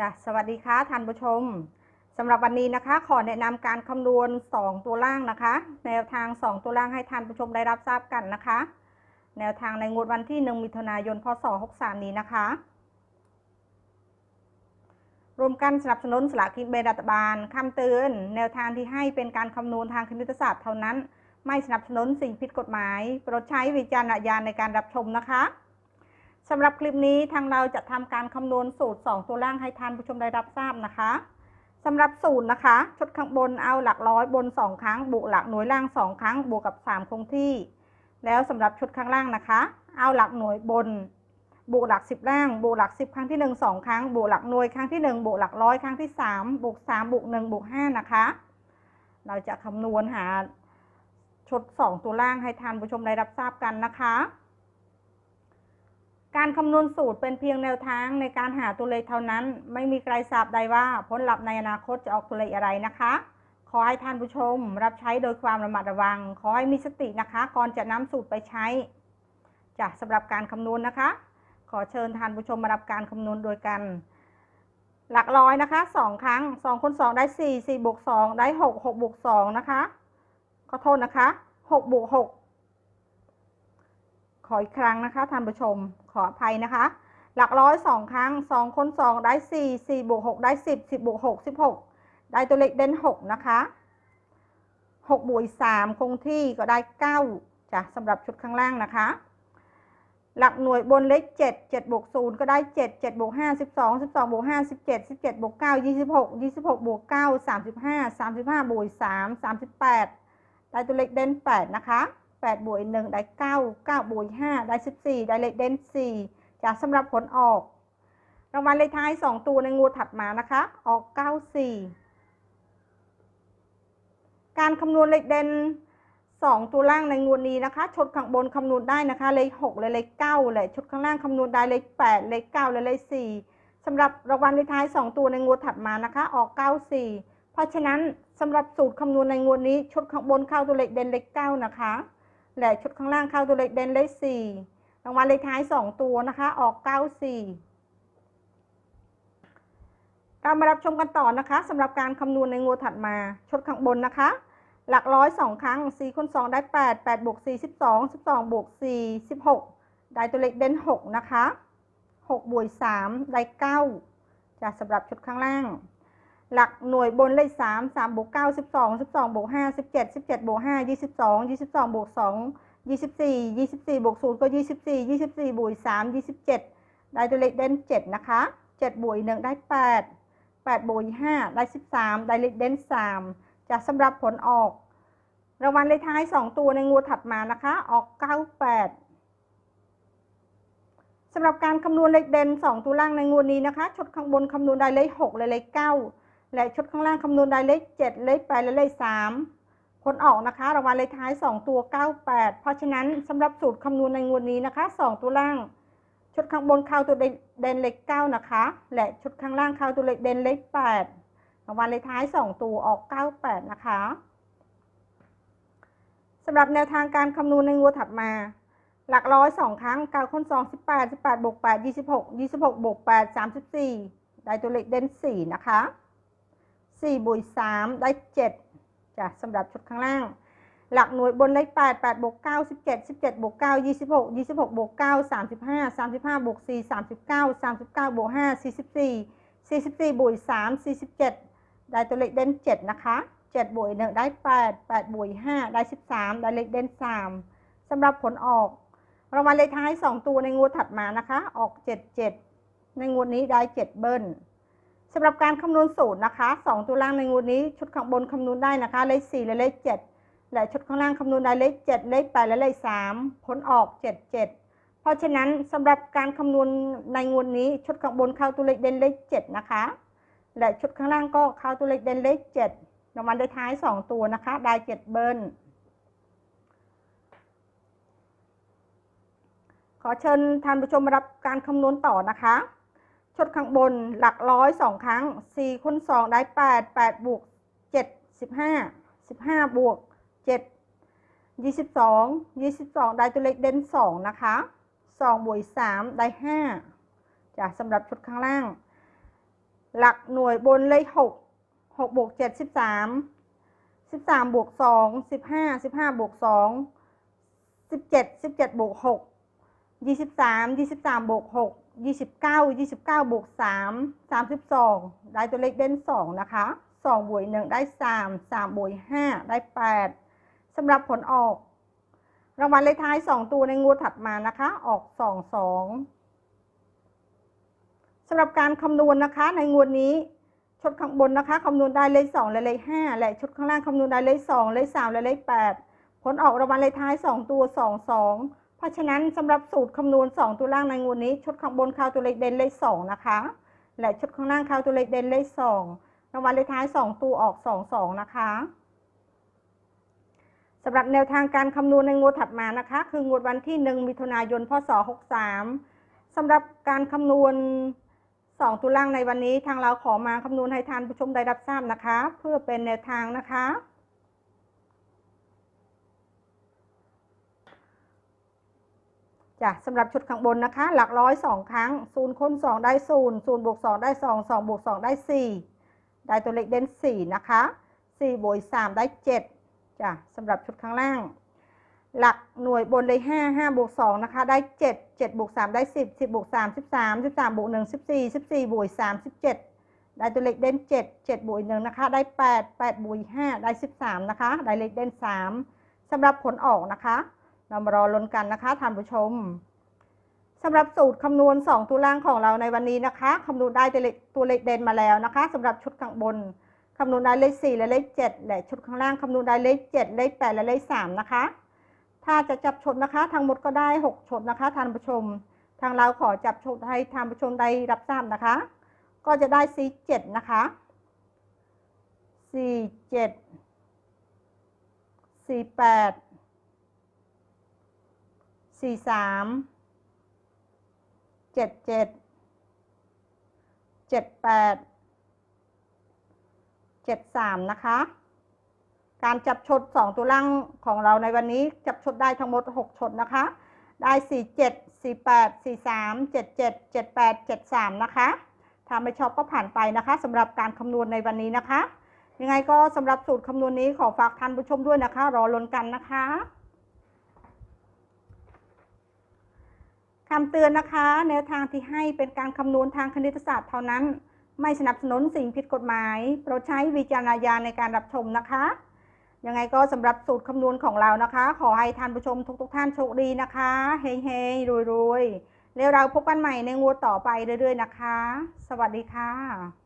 จ้ะสวัสดีค่ะท่านผู้ชมสำหรับวันนี้นะคะ ขอแนะนำการคำนวณ 2 ตัวล่างนะคะ แนวทาง 2 ตัวล่างให้ท่านผู้ชมได้รับทราบกันนะคะ แนวทางในงวดวันที่ 1 มิถุนายน พศ 63 นี้นะคะ รวมกันสนับสนุนสลากกินแบ่งรัฐบาลคำเตือนแนวทางที่ให้เป็นการคำนวณทางคณิตศาสตร์เท่านั้น ไม่สนับสนุนสิ่งผิดกฎหมาย โปรดใช้วิจารณญาณในการรับชมนะคะ สำหรับคลิปนี้ทางเราจะทำการคำนวณสูตร 2 ตัวล่างให้ท่านผู้ชมได้รับทราบนะคะสำหรับสูตรนะคะ ชุดข้างบนเอาหลักร้อยบน 2 ครั้งบวกหลักหน่วยล่าง 2 ครั้งบวกกับ 3 คงที่ แล้วสำหรับชุดข้างล่างนะคะ เอาหลักหน่วยบนบวกหลัก 10 ล่างบวกหลัก 10 ครั้งที่ 1 2 ครั้งบวกหลักหน่วยครั้งที่ 1บวกหลักร้อยครั้งที่ 3บวก3บวก1บวก5นะคะ เราจะคำนวณหาชุด 2 ตัวล่างให้ท่านผู้ชมได้รับทราบกันนะคะ การคำนวณสูตรเป็นเพียงแนวทางในการหาตัวเลขเท่านั้น ไม่มีใครทราบใดว่าผลลัพธ์ในอนาคตจะออกตัวเลขอะไรนะคะ ขอให้ท่านผู้ชมรับใช้โดยความระมัดระวัง ขอให้มีสตินะคะ ก่อนจะนำสูตรไปใช้จ้ะสำหรับการคำนวณนะคะ ขอเชิญท่านผู้ชมมารับการคำนวณโดยกัน หลักร้อยนะคะสองครั้งสองคูณสองได้สี่สี่บวกสองได้หกหกบวกสองนะคะขอโทษนะคะหกบวกหกขออีกครั้งนะคะท่านผู้ชม ขออภัยนะคะ หลักร้อยสองครั้งสองคูณสองได้สี่สี่บวกหกได้สิบสิบบวกหกสิบหกได้ตัวเลขเด่นหกนะคะหกบวกสามคงที่ก็ได้เก้าจ้ะสำหรับชุดข้างล่างนะคะ หลักหน่วยบนเลขเจ็ดเจ็ดบวกศูนย์ก็ได้เจ็ดเจ็ดบวกห้าสิบสองสิบสองบวกห้าสิบเจ็ดสิบเจ็ดบวกเก้ายี่สิบหกยี่สิบหกบวกเก้าสามสิบห้าสามสิบห้าบวกสามสามสิบแปดได้ตัวเลขเด่นแปดนะคะ แปดบวกหนึ่งได้เก้าเก้าบวกห้าได้สิบสี่ได้เลขเด่นสี่จากสำหรับผลออก รางวัลเลขท้ายสองตัวในงูถัดมานะคะ ออกเก้าสี่การคำนวณเลขเด่นสองตัวล่างในงวดนี้นะคะชุดข้างบนคำนวณได้นะคะ เลขหกและเลขเก้าเลยชุดข้างล่างคำนวณได้เลขแปดเลขเก้าและเลขสี่สำหรับรางวัลเลขท้ายสองตัวในงวดถัดมานะคะ ออกเก้าสี่เพราะฉะนั้นสำหรับสูตรคำนวณในงวดนี้ชุดข้างบนเข้าตัวเลขเด่นเลขเก้านะคะ และชุดข้างล่างเข้าตัวเลขเด่นเลขสี่รางวัลเลขท้ายสองตัวนะคะ ออกเก้าสี่เรามารับชมกันต่อนะคะสำหรับการคำนวณในงวดถัดมา ชุดข้างบนนะคะ หลักร้อยสองครั้งสี่คูณสองได้แปดแปดบวกสี่สิบสองสิบสองบวกสี่สิบหกได้ตัวเลขเด่นหกนะคะหกบวกสามได้เก้าจะสำหรับชุดข้างล่าง หลักหน่วยบนเลขสามสามบวกเก้าสิบสองสิบสองบวกห้าสิบเจ็ดสิบเจ็ดบวกห้ายี่สิบสองยี่สิบสองบวกสองยี่สิบสี่ยี่สิบสี่บวกศูนย์ก็ยี่สิบสี่ยี่สิบสี่บวกสามยี่สิบเจ็ดได้ตัวเลขเด่นเจ็ดนะคะเจ็ดบวกหนึ่งได้แปดแปดบวกห้าได้สิบสามได้เลขเด่นสามจะสำหรับผลออกรางวัลเลขท้าย2ตัวในงวดถัดมานะคะ ออก98สำหรับการคำนวณเลขเด่น2ตัวล่างในงวดนี้นะคะชุดข้างบนคำนวณได้เลข6และเลข9 และชุดข้างล่างคำนวณได้เลข7เลข8และเลข3ผลออกนะคะรางวัลเลขท้าย 2 ตัว 98 เพราะฉะนั้นสำหรับสูตรคำนวณในงวดนี้นะคะ 2 ตัวล่าง ชุดข้างบนเข้าตัวเด่นเลข9นะคะ และชุดข้างล่างเข้าตัวเลขเด่นเลข8รางวัลเลขท้าย 2 ตัวออก 98 นะคะสำหรับแนวทางการคำนวณในงวดถัดมาหลักร้อยสองครั้งเก้าคูณสองสิบแปดสิบแปดบวกแปดยี่สิบหกยี่สิบหกบวกแปดสามสิบสี่ได้ตัวเลขเด่นสี่นะคะ สี่บวกสามได้เจ็ดจ้ะสำหรับชุดข้างล่าง หลักหน่วยบนเลขแปดแปดบวกเก้าสิบเจ็ดสิบเจ็ดบวกเก้ายี่สิบหกยี่สิบหกบวกเก้าสามสิบห้าสามสิบห้าบวกสี่สามสิบเก้าสามสิบเก้าบวกห้าสี่สิบสี่สี่สิบสี่บวกสามสี่สิบเจ็ดได้ตัวเลขเด่นเจ็ดนะคะเจ็ดบวกหนึ่งได้แปดแปดบวกห้าได้สิบสามได้เลขเด่นสามสำหรับผลออกรางวัลเลขท้ายสองตัวในงวดถัดมานะคะ ออกเจ็ดเจ็ดในงวดนี้ได้เจ็ดเบิ้ล สำหรับการคำนวณสูตรนะคะสองตัวล่างในงวดนี้ ชุดข้างบนคำนวณได้นะคะ เลขสี่และเลขเจ็ดและชุดข้างล่างคำนวณได้เลขเจ็ดเลขแปดและเลขสามผลออกเจ็ดเจ็ดเพราะฉะนั้นสำหรับการคำนวณในงวดนี้ ชุดข้างบนเข้าตัวเลขเด่นเลขเจ็ดนะคะ และชุดข้างล่างก็เข้าตัวเลขเด่นเลขเจ็ดรางวัลเลขท้าย 2 ตัวนะคะ ได้เจ็ดเบิ้ลขอเชิญท่านผู้ชมมารับการคำนวณต่อนะคะ ดข้างบนหลักร้อยสองครั้ง4คูณ2ได้8 8บวก7 15 15บห้าสิบห้าบวก7 22 22ได้ตัวเลขเด่น2นะคะ2บวก3ได้5จ้ะสำหรับชุดข้างล่าง หลักหน่วยบนเลขหกหกบวกเจ็ดสิบสามสิบสามบวกสองสิบห้าสิบห้าบวกสองสิบเจ็ดสิบเจ็ดบวกหก ยี่สิบสามยี่สิบสามบวกหกยี่สิบเก้ายี่สิบเก้าบวกสามสามสิบสองได้ตัวเลขเด่นสองนะคะสองบวกหนึ่งได้สามสามบวกห้าได้แปดสำหรับผลออก รางวัลเลขท้ายสองตัวในงวดถัดมานะคะ ออกสองสองสำหรับการคำนวณนะคะ ในงวดนี้ชุดข้างบนนะคะคำนวณได้เลขสองและเลขห้าและชุดข้างล่างคำนวณได้เลขสองเลขสามและเลขแปดผลออกรางวัลเลขท้ายสองตัวสองสอง เพราะฉะนั้นสำหรับสูตรคำนวณสองตัวล่างในงวดนี้ ชุดข้างบนคาวตัวเลขเด่นเลขสองนะคะ และชุดข้างล่างคาวตัวเลขเด่นเลขสองรางวัลเลขท้ายสองตัวออกสองสองนะคะสำหรับแนวทางการคำนวณในงวดถัดมานะคะ คืองวดวันที่หนึ่งมิถุนายน พศหกสามสำหรับการคำนวณสองตัวล่างในวันนี้ ทางเราขอมาคำนวณให้ทานผู้ชมได้รับทราบนะคะ เพื่อเป็นแนวทางนะคะ จ้ะสำหรับชุดข้างบนนะคะ หลักร้อยสองครั้งศูนย์คูณสองได้ศูนย์ศูนย์บวกสองได้สองสองบวกสองได้สี่ได้ตัวเลขเด่นสี่นะคะสี่บวกสามได้เจ็ดจ้ะสำหรับชุดข้างล่าง หลักหน่วยบนเลยห้าห้าบวกสองนะคะ ได้เจ็ดเจ็ดบวกสามได้สิบสิบบวกสามสิบสามสิบสามบวกหนึ่งสิบสี่สิบสี่บวกสามสิบเจ็ดได้ตัวเลขเด่นเจ็ดเจ็ดบวกหนึ่งนะคะ ได้แปดแปดบวกห้าได้สิบสามนะคะ ได้เลขเด่นสามสำหรับผลออกนะคะ เรามารอลุ้นกันนะคะท่านผู้ชมสำหรับสูตรคำนวณสองตัวล่างของเราในวันนี้นะคะคำนวณได้ตัวเลขเด่นมาแล้วนะคะสำหรับชุดข้างบนคำนวณได้เลขสี่และเลขเจ็ดและชุดข้างล่างคำนวณได้เลขเจ็ดเลขแปดและเลขสามนะคะ ถ้าจะจับชนนะคะทั้งหมดก็ได้ 6ชนนะคะท่านผู้ชม ทางเราขอจับชนให้ท่านผู้ชมได้รับทราบนะคะ ก็จะได้สีเจ็ดนะคะสี่เจ็ด สี่สามเจ็ดเจ็ดเจ็ดแปดเจ็ดสามนะคะ การจับชด2ตัวล่างของเราในวันนี้จับชดได้ทั้งหมด6ชดนะคะ ได้47 48 43 77 78 73นะคะถ้าไม่ชอบก็ผ่านไปนะคะสำหรับการคำนวณในวันนี้นะคะ ยังไงก็สำหรับสูตรคำนวณนี้ขอฝากท่านผู้ชมด้วยนะคะ รอลุนกันนะคะ คำเตือนนะคะ แนวทางที่ให้เป็นการคำนวณทางคณิตศาสตร์เท่านั้น ไม่สนับสนุนสิ่งผิดกฎหมาย โปรดใช้วิจารณญาณในการรับชมนะคะ ยังไงก็สำหรับสูตรคำนวณของเรานะคะ ขอให้ท่านผู้ชมทุกๆทท่านโชคดีนะคะ เฮ้ยๆรวยๆแล้วเราพบกันใหม่ในงวดต่อไปเรื่อยๆนะคะ สวัสดีค่ะ